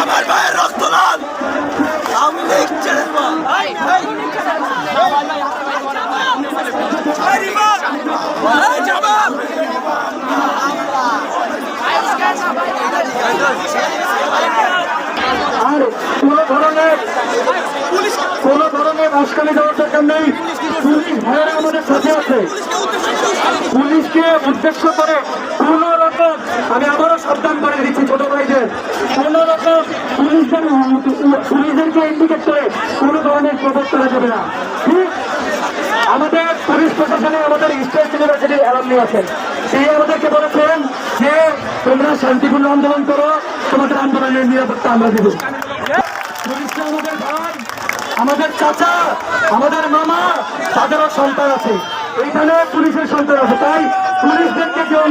আমার ভাইয়ের রক্ত লাল আমি লীগ চ্যানেল আর কোনো ধরনের উস্কানি দেওয়ার দরকার নেই পুলিশ ভাইয়েরা আমাদের সাথে আছে। পুলিশকে উদ্দেশ্য করে কোন রকম আমি আবারও সাবধান করে দিচ্ছি ছোট ভাইদের। কোন রকম পুলিশদের পুলিশদেরকে ইন্ডিকেট করে কোনো ধরনের প্রবেশ করা যাবে না। ঠিক আমাদের পুলিশ প্রশাসনে আমাদের স্টেট ইউনিভার্সিটির অ্যালামনি আছেন। তিনি আমাদেরকে বলেছেন যে, তোমরা শান্তিপূর্ণ আন্দোলন করো, তোমাদের আন্দোলনের নিরাপত্তা আমরা দেবো। পুলিশরা আমাদের ভাই আমাদের চাচা আমাদের মামা তাদেরও সন্তান আছে। এইখানে পুলিশের সন্তান আছে তাই পুলিশদেরকে কেউ